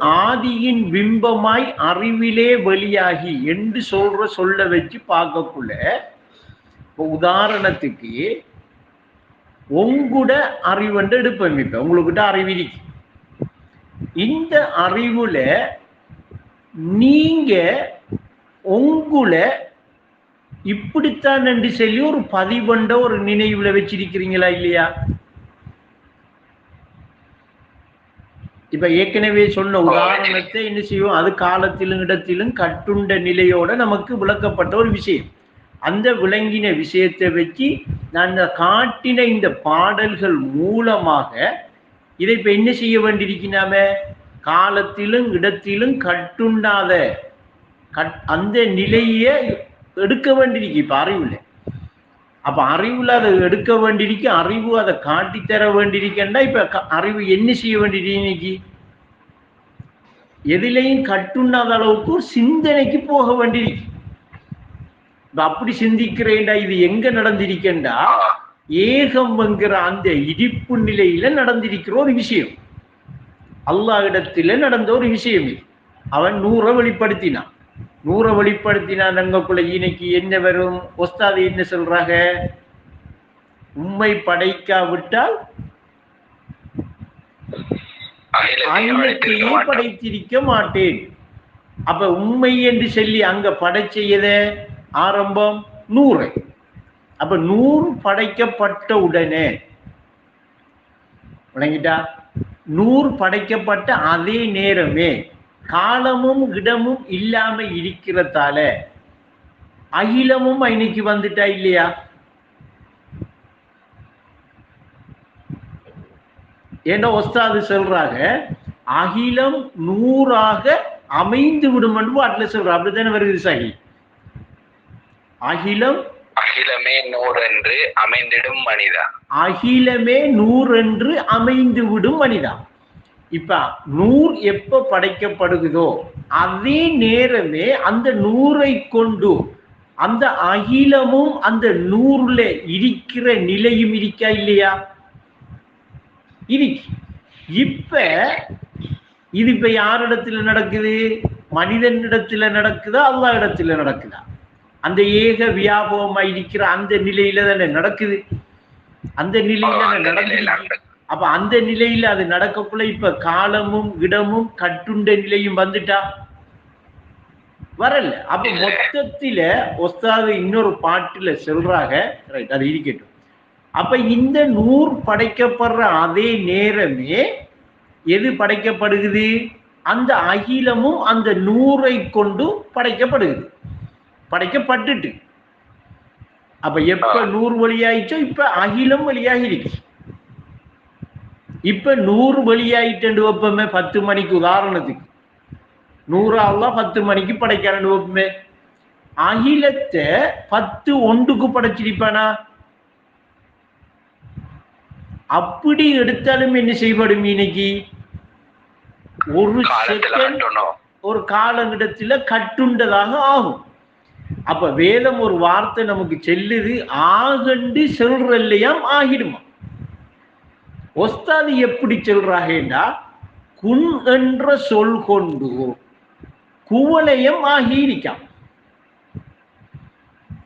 ஆதியின் பிம்பமாய் அறிவிலே வெளியாகி என்று சொல்ற சொல்ல வச்சு பார்க்கக்குள்ள இப்போ உதாரணத்துக்கு உங்கூட அறிவுன்ற எடுப்பேன் இப்ப. உங்களுக்கிட்ட அறிவு இருக்கு. இந்த அறிவுல நீங்க உங்களை இப்படித்தான் என்று சொல்லி ஒரு பதிவண்ட ஒரு நினைவுல வச்சிருக்கிறீங்களா இல்லையா? இப்ப ஏற்கனவே சொன்ன உதாரணத்தை என்ன செய்வோம் அது காலத்திலும் இடத்திலும் கட்டுண்ட நிலையோட நமக்கு விளக்கப்பட்ட ஒரு விஷயம். அந்த விளங்கின விஷயத்தை வச்சு நான் காட்டின இந்த பாடல்கள் மூலமாக இதை இப்ப என்ன செய்ய வேண்டியிருக்கிறாம? காலத்திலும் இடத்திலும் கட்டுண்டாத கட் அந்த நிலையை எடுக்க வேண்டியிருக்கு. இப்ப அறிவுல அப்ப அறிவுல அதை எடுக்க வேண்டியிருக்கு அறிவு அதை காட்டி தர வேண்டியிருக்கேன்டா இப்ப அறிவு என்ன செய்ய வேண்டியிருக்கு இன்னைக்கு? எதிலையும் கட்டுண்ணாத அளவுக்கு ஒரு சிந்தனைக்கு போக வேண்டியிருக்கு. இப்ப அப்படி சிந்திக்கிறேன்டா இது எங்க நடந்திருக்கேன்டா ஏகம்ங்கிற அந்த இடிப்பு நிலையில நடந்திருக்கிற ஒரு விஷயம். அல்லாஹ் இடத்துல நடந்த ஒரு விஷயம் இது. அவன் நூறை வெளிப்படுத்தினான். நூறை வெளிப்படுத்தினான் அங்கக்குள்ள இன்னைக்கு என்ன வரும்? ஒஸ்தாது என்ன சொல்றாங்க? உண்மை படைக்காவிட்டால் அகிலத்தையே. படைத்திருக்க மாட்டேன். அப்ப உண்மை என்று சொல்லி அங்க படைச்செய்யத ஆரம்பம் நூறு. அப்ப நூறு படைக்கப்பட்ட உடனே விளங்கிட்டா? நூறு படைக்கப்பட்ட அதே நேரமே காலமும் இடமும் இல்லாம இருக்கிறதால அகிலமும் இன்னைக்கு வந்துட்டா இல்லையா? ஏன்னா ஒஸ்தாது சொல்றாங்க அகிலம் நூறாக அமைந்து விடும் என்று பாட்டுல சொல்ற. அப்படித்தானே வருது சகி அகிலம் அகிலமே நூறென்று அமைந்திடும் மனிதா. அகிலமே நூறென்று அமைந்து விடும் மனிதா. இப்ப நூறு எப்ப படைக்கப்படுகிறதோ அதே நேரமே அந்த நூறை கொண்டு அந்த அகிலமும் அந்த நூறுல இருக்கிற நிலையும் இருக்கா இல்லையா? இருக்கு. இப்ப இது இப்ப யாரிடத்துல நடக்குது? மனிதனிடத்துல நடக்குதா? அல்லா இடத்துல நடக்குதா? அந்த ஏக வியாபகமா இருக்கிற அந்த நிலையில தானே நடக்குது. அந்த நிலையில நடக்குது. அப்ப அந்த நிலையில அது நடக்கக்குள்ள இப்ப காலமும் இடமும் கட்டுண்ட நிலையும் வந்துட்டா? வரல. அப்ப. மொத்தத்தில ஒஸ்தாது இன்னொரு பாட்டுல சொல்றாங்க. ரைட் அது இருக்கட்டும் அப்ப இந்த நூறு படைக்கப்படுற அதே நேரமே எது படைக்கப்படுகிறது? அந்த அகிலமும் அந்த நூறை கொண்டு படைக்கப்படுகிறது. படைக்கப்பட்டுட்டு. அப்ப எப்ப நூறு வழியாயிச்சோ இப்ப அகிலம் வழியாகி இருக்கு. இப்ப நூறு வழியாயிட்டு வைப்போமே பத்து மணிக்கு உதாரணத்துக்கு. நூறாவெல்லாம் பத்து மணிக்கு படைக்கிறேன்னு வைப்போமே. அகிலத்தை பத்து ஒன்றுக்கு படைச்சிருப்பானா? அப்படி எடுத்தாலும் என்ன செய்யப்படும் இன்னைக்கு? ஒரு செகண்ட் ஒரு காலகட்டத்துல கட்டுண்டதாக ஆகும். அப்ப வேதம் ஒரு வார்த்தை நமக்கு செல்லுது ஆகண்டு செல்றல்லையாம் ஆகிடுமா? ஒஸ்தாது எப்படி சொல்றாகேண்டா குன் என்ற சொல் கொண்டு குவலயம் ஆகியிருக்காம்.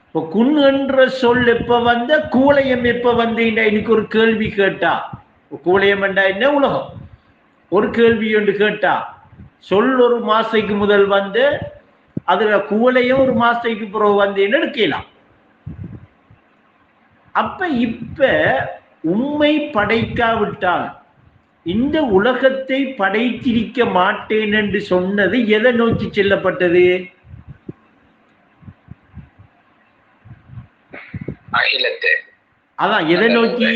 இப்போ குன் என்ற சொல் எப்ப வந்த குவலயம் எப்ப வந்தீங்கன்னா எனக்கு ஒரு கேள்வி கேட்டா. குவலயம் என்றா என்ன உலகம்? ஒரு கேள்வி என்று கேட்டா சொல் ஒரு மாசைக்கு முதல் வந்து அதுல குவலையும் ஒரு மாசைக்கு பிறகு வந்தேன்னு எடுக்கலாம் அப்ப இப்ப உண்மை படைக்காவிட்டால் இந்த உலகத்தை படைத்திருக்க மாட்டேன் என்று சொன்னது எதை நோக்கி செல்லப்பட்டது? அதான் எதை நோக்கி?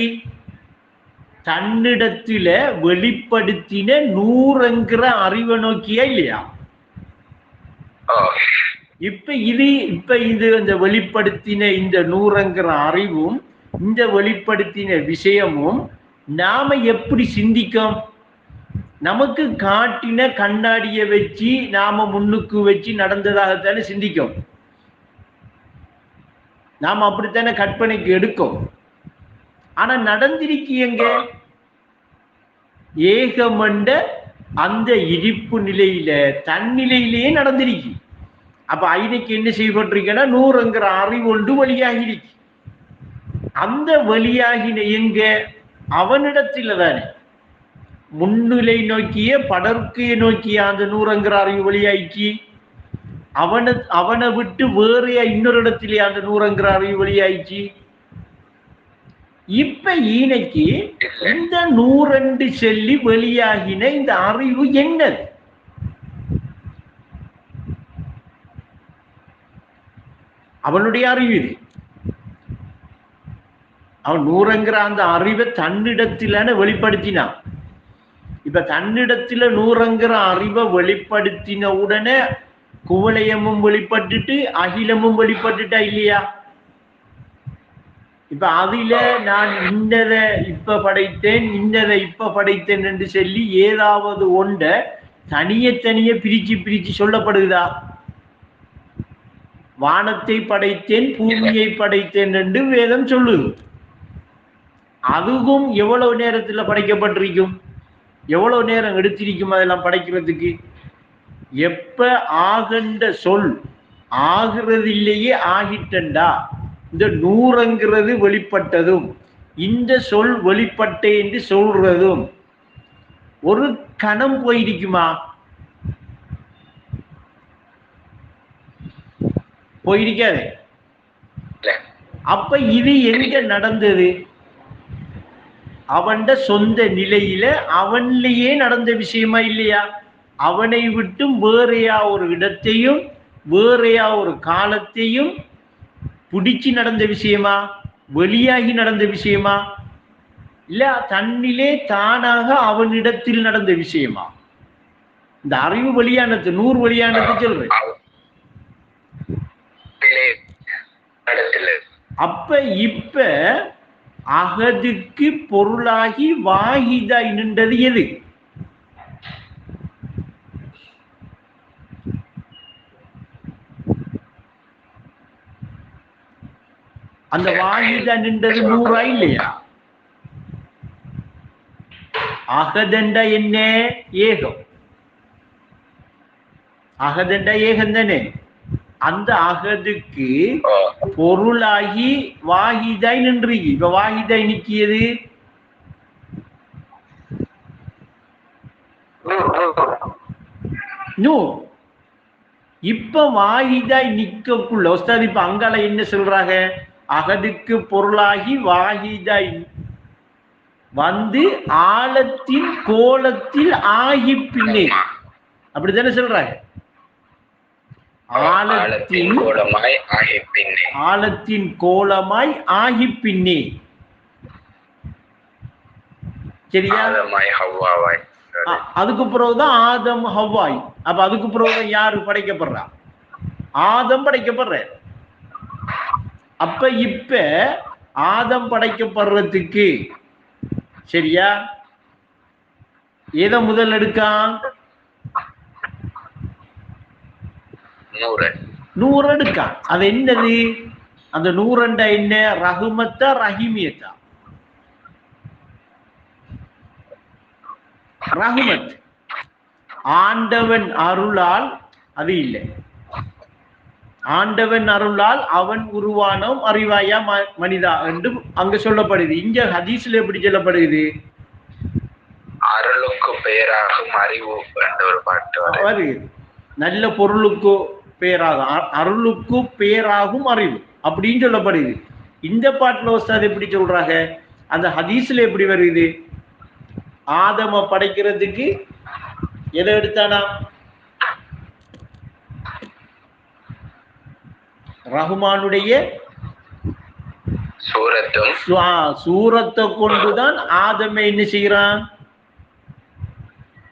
தன்னிடத்தில வெளிப்படுத்தின நூறுங்கிற அறிவை நோக்கியா இல்லையா? இப்ப இது இப்ப இது அந்த வெளிப்படுத்தின இந்த நூறுங்கிற அறிவும் இந்த வெளிப்படுத்தின விஷயமும் நாம எப்படி சிந்திக்கும்? நமக்கு காட்டின கண்ணாடியை வச்சு நாம முன்னுக்கு வச்சு நடந்ததாகத்தானே சிந்திக்கும். நாம அப்படித்தானே கற்பனைக்கு எடுக்கும். ஆனா நடந்திருக்கு எங்க? ஏகமண்ட அந்த இருப்பு நிலையில தன்னிலையிலேயே நடந்திருக்கு. அப்ப ஐனைக்கு என்ன செய்யப்பட்டிருக்கேன்னா நூறுங்கிற அறிவு ஒன்று வெளியாகி இருக்கு அந்த வழியாகின எங்க அவனிடத்தில் தானே முன்னிலை நோக்கிய படர்க்கையை நோக்கிய அந்த நூறுங்கிற அறிவு வெளியாயிச்சு அவனை அவனை விட்டு வேறு இன்னொரு இடத்திலே அந்த நூறுங்கிற அறிவு வெளியாயிச்சு இப்ப ஈனைக்கு இந்த நூறெண்டு சொல்லி வெளியாகின இந்த அறிவு என்னது? அவனுடைய அறிவு இது. அவன் நூறுங்கிற அந்த அறிவை தன்னிடத்திலான வெளிப்படுத்தினான் இப்ப தன்னிடத்துல நூறுங்கிற அறிவை வெளிப்படுத்தின உடனே குவளையமும் வெளிப்பட்டுட்டு அகிலமும் வெளிப்பட்டுட்டா இல்லையா? இப்ப அதுல நான் இன்னதை இப்ப படைத்தேன் இன்னதை இப்ப படைத்தேன் என்று சொல்லி ஏதாவது ஒண்ட தனிய தனிய பிரிச்சு பிரிச்சு சொல்லப்படுதா வானத்தை படைத்தேன் பூமியை படைத்தேன் என்று வேதம் சொல்லுது. அதுவும் எவ்வளவு நேரத்துல படைக்கப்பட்டிருக்கும்? எவ்வளவு நேரம் எடுத்திருக்கும் அதெல்லாம் படைக்கிறதுக்கு? எப்ப ஆகண்ட சொல் ஆகிறதில்லையே ஆகிட்டண்டா? இந்த நூறுங்கிறது வெளிப்பட்டதும் இந்த சொல் வெளிப்பட்டே என்று சொல்றதும் ஒரு கணம் போயிருக்குமா? போயிருக்காது. அப்ப இது எங்க நடந்தது? அவன்ட சொந்த நிலையில அவன்லயே நடந்த விஷயமா இல்லையா? அவனை விட்டும் வேறையா ஒரு இடத்தையும் வேறையா ஒரு காலத்தையும் பிடிச்சு நடந்த விஷயமா? வெளியாகி நடந்த விஷயமா? இல்ல தன்னிலே தானாக அவனிடத்தில் நடந்த விஷயமா? இந்த அறிவு வெளியானது நூறு வெளியானது சொல்றேன். அப்ப இப்ப அகதுக்கு பொருளாகி வாகிதாய் நின்றது எது? அந்த வாகிதா நின்றது நூறா இல்லையா? அகதண்டா என்ன? ஏகம். அகதண்டா ஏகம் தானே அந்த அகதுக்கு பொருளாகி வாகிதாய் நின்று. இப்ப வாகிதாய் நிக்கியது? நோ. இப்ப வாகிதாய் நிக்கக்குள்ள உஸ்தாத் இப்ப அங்கால என்ன சொல்றாங்க? அகதுக்கு பொருளாகி வாகிதாய் வந்து ஆழத்தின் கோலத்தில் ஆகி பின்னே. அப்படித்தானே சொல்றாங்க? ஆழத்தின் கோலமாய் ஆகி பின்னே ஆழத்தின் கோலமாய் ஆகி பின்னே சரியா ஹவ்வாவாய். அதுக்கு பிறகுதான் ஆதம் ஹவ்வாய். அப்ப அதுக்கு பிறகுதான் யாரு படைக்கப்படுறா? ஆதம் படைக்கப்படுற. அப்ப இப்ப ஆதம் படைக்கப்படுறதுக்கு சரியா? எதை முதல் எடுக்கான் நூறு. எடுக்கான் அது என்னது? அந்த நூறண்ட என்ன? ரகுமத்தா ரஹிமியத்தா? ரகுமத் ஆண்டவன் அருளால் அது இல்லை. ஆண்டவன் அருளால் அவன் உருவானோம் அறிவாயா மனிதா என்று அங்க சொல்லப்படுது. இங்க ஹதீஸ்ல எப்படி சொல்லப்படுது? அருளுக்கு பெயராகும் அறிவு என்ற ஒரு பாட்டு நல்ல பொருளுக்கு பேராகும் அருளுக்கு பேராகும் அறிவு அப்படின்னு சொல்லப்படுது. இந்த பாட்டுல உஸ்தாத் எப்படி சொல்றாங்க? அந்த ஹதீஸ்ல எப்படி வருது? ஆதம படைக்கிறதுக்கு எதை எடுத்தானா? ரஹ்மானுடைய சூரத்தை கொண்டுதான் ஆதமை என்ன செய்யறான்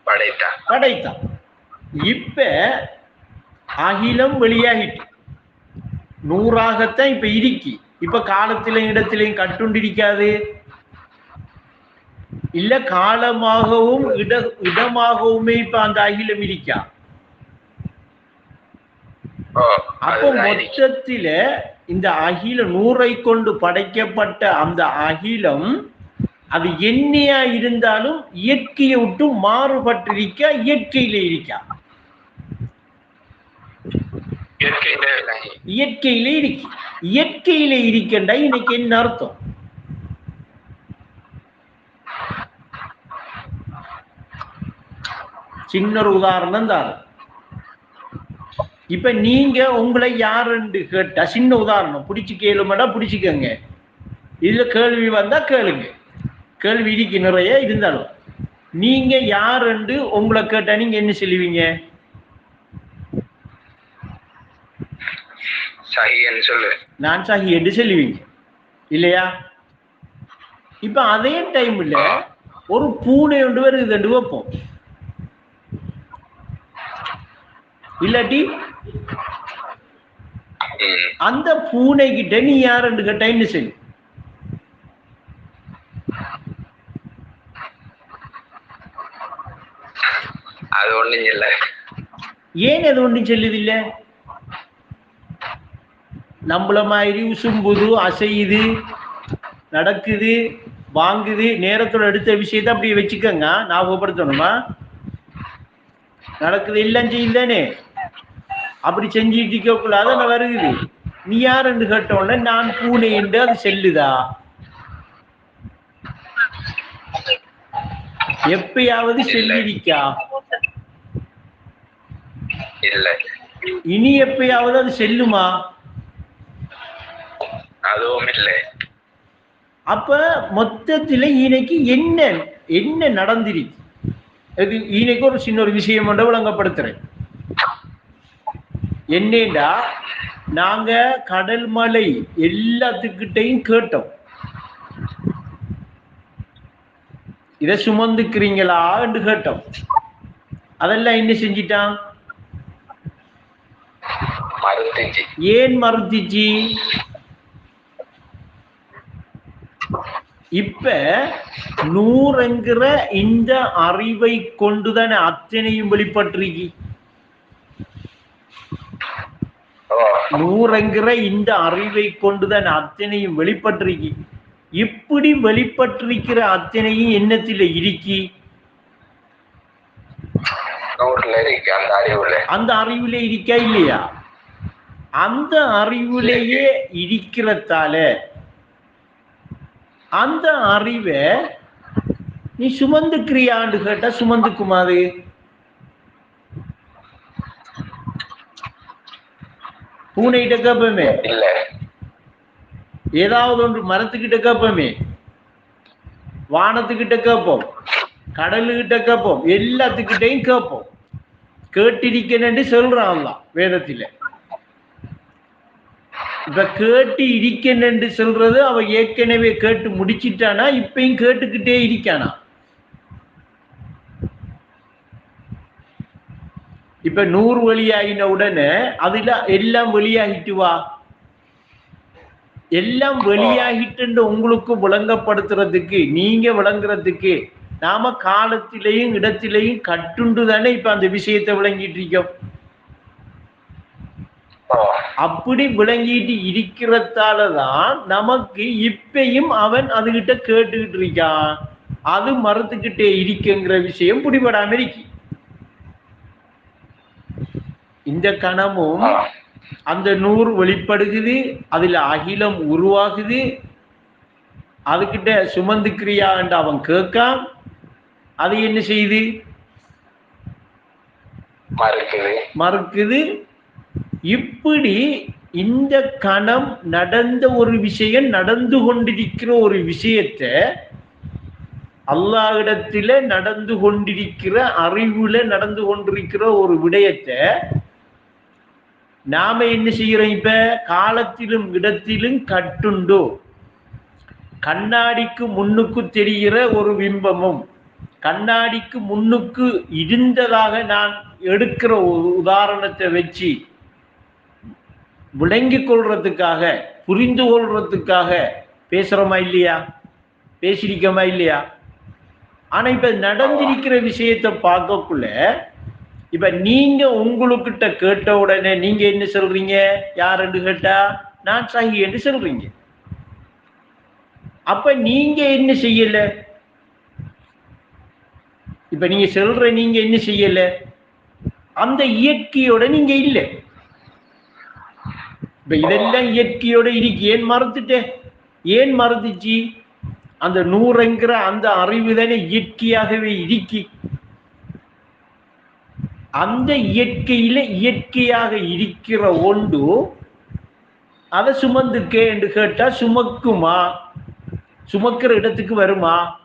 படைத்தான். படைத்தான். இப்ப அகிலம் வெளியாகிட்டு நூறாகத்தான் இப்ப இருக்கி இப்ப காலத்திலும் இடத்திலையும் கட்டுண்டிருக்காது. இல்ல காலமாகவும் இட இடமாகவுமே இப்ப அந்த அகிலம் இருக்கா? அப்போ. மொத்தத்தில இந்த அகில நூறை கொண்டு படைக்கப்பட்ட அந்த அகிலம் அது எண்ணெயா இருந்தாலும் இயற்கையை விட்டு மாறுபட்டிருக்கா? இயற்கையில இருக்கா? இயற்கையில இயற்கையில இருக்கு இன்னைக்கு என்ன அர்த்தம்? சின்ன ஒரு உதாரணம் தான் இப்ப நீங்க உங்களை யாருன்னு கேட்டா சின்ன உதாரணம் பிடிச்சு கேளுமாடா பிடிச்சிக்கங்க. இதுல கேள்வி வந்தா கேளுங்க. கேள்வி இடிக்கு நிறைய இருந்தாலும். நீங்க யாருன்னு உங்களை கேட்டா நீங்க என்ன சொல்லுவீங்க? சஹின்னு சொல்லு. நான் சாகி என்று சொல்லுவீங்க. இல்லையா? இப்ப அதே டைம்ல ஒரு பூனை ஒன்று வருது ரெண்டு வைப்போம். இல்லாட்டி அந்த பூனை கிட்ட நீ யாருன்னு கேட்டா என்ன செய்யும் அது ஒண்ணும் இல்ல. ஏன் அது ஒன்றும் சொல்லுதில்ல? நம்மள மாதிரி உசும்புது அசையுது நடக்குது வாங்குது நேரத்தோட எடுத்த விஷயத்தை அப்படியே வச்சுக்கோங்க. ஞாபகப்படுத்தணுமா? நடக்குது எல்லாம் செய்யுதானே அப்படி செஞ்சுட்டு இருக்கக்குள்ள அதான் வருகுது? நீ யாருன்னு கேட்டோன்னே நான் பூனை என்று அது செல்லுதா? எப்பயாவது செல்லிருக்கா? இனி எப்பயாவது அது செல்லுமா? அதுவும் இல்ல. அப்ப மொத்தத்துல இன்னைக்கு என்ன என்ன நடந்திருக்கு? இது இன்னைக்கு ஒரு சின்ன ஒரு விஷயம் மட்டும் விளங்கப்படுத்துறேன். என்னடா நாங்க கடல் மலை எல்லாத்துக்கிட்டையும் கேட்டோம். இதை சுமந்துக்கிறீங்களா என்று கேட்டோம். அதெல்லாம் என்ன செஞ்சிட்டான்? ஏன் மறுத்துச்சு? இப்ப நூறுங்கிற இந்த அறிவை கொண்டுதானே அத்தனையும் வெளிப்பட்டிருக்கு? நூறுங்கிற இந்த அறிவை கொண்டுதான் அத்தனையும் வெளிப்பட்டிருக்கு? இப்படி வெளிப்பட்டிருக்கிற அத்தனையும் எண்ணத்துல இருக்கி? அந்த அறிவுல இருக்கா இல்லையா? அந்த அறிவுலேயே இருக்கிறதால அந்த அறிவை நீ சுமந்துக்கிறியான்னு கேட்டா சுமந்துக்குமாது பூனைகிட்ட கேட்போமே இல்ல. ஏதாவது ஒன்று மரத்துக்கிட்ட கேட்போமே வானத்துக்கிட்ட கேட்போம் கடலுக்கிட்ட கேட்போம் எல்லாத்துக்கிட்டையும் கேட்போம் கேட்டிருக்கேன்னு சொல்றான் அல்லாஹ் வேதத்தில. இப்ப கேட்டு இருக்கேன்னு சொல்றது அவ ஏற்கனவே கேட்டு முடிச்சிட்டானா இப்பயும் கேட்டுக்கிட்டே இருக்கானா? இப்ப நூறு வெளியாகின உடனே அதுல எல்லாம் வெளியாகிட்டு வா. எல்லாம் வெளியாகிட்டு உங்களுக்கு விளங்கப்படுத்துறதுக்கு நீங்க விளங்குறதுக்கு நாம காலத்திலையும் இடத்திலையும் கட்டுண்டு தானே இப்ப அந்த விஷயத்தை விளங்கிட்டு இருக்கோம். அப்படி விளங்கிட்டு இருக்கிறதால தான் நமக்கு இப்பயும் அவன் அதுகிட்ட கேட்டுக்கிட்டு இருக்கான் அது மறுத்துக்கிட்டே இருக்குங்கிற விஷயம் பிடிபடாம இருக்கு. இந்த கணமும். அந்த நூறு வெளிப்படுகுது அதுல அகிலம் உருவாகுது. அதுகிட்ட சுமந்துக்கிறியான்னு அவன் கேட்கான். அது என்ன செய்யுது மறுக்குது. மறுக்குது. இப்படி இந்த கணம் நடந்த ஒரு விஷயம் நடந்து கொண்டிருக்கிற ஒரு விஷயத்தை அல்லாஹிடத்தில நடந்து கொண்டிருக்கிற அறிவுல நடந்து கொண்டிருக்கிற ஒரு விடயத்தை நாம என்ன செய்யறோம் இப்ப? காலத்திலும் இடத்திலும் கட்டுண்டோ? கண்ணாடிக்கு முன்னுக்கு தெரிகிற ஒரு பிம்பமும் கண்ணாடிக்கு முன்னுக்கு இருந்ததாக நான் எடுக்கிற ஒரு உதாரணத்தை வச்சு விளங்கி கொள்றதுக்காக புரிந்து கொள்றதுக்காக பேசுறோமா இல்லையா? பேசியிருக்கோமா இல்லையா? ஆனால் இப்போ நடந்திருக்கிற விஷயத்தை பார்க்கக்குள்ள இப்போ நீங்கள் உங்களுக்கிட்ட கேட்ட உடனே நீங்கள் என்ன சொல்றீங்க? யாருன்னு கேட்டா நான் சாகி என்று சொல்றீங்க. அப்போ நீங்கள் என்ன செய்யலை? இப்போ நீங்கள் சொல்ற நீங்கள் என்ன செய்யலை? அந்த இயற்கையோட நீங்கள் இல்லை. இப்ப இதெல்லாம் இயற்கையோட இன்னைக்கு ஏன் மறுத்துட்டே? ஏன் மறுத்துச்சு? அந்த நூறுங்கிற அந்த அறிவு தானே இயற்கையாகவே இருக்கி. அந்த இயற்கையில இயற்கையாக இருக்கிற ஒன்று அதை சுமந்துக்கே என்று கேட்டா சுமக்குமா? சுமக்கிற இடத்துக்கு வருமா?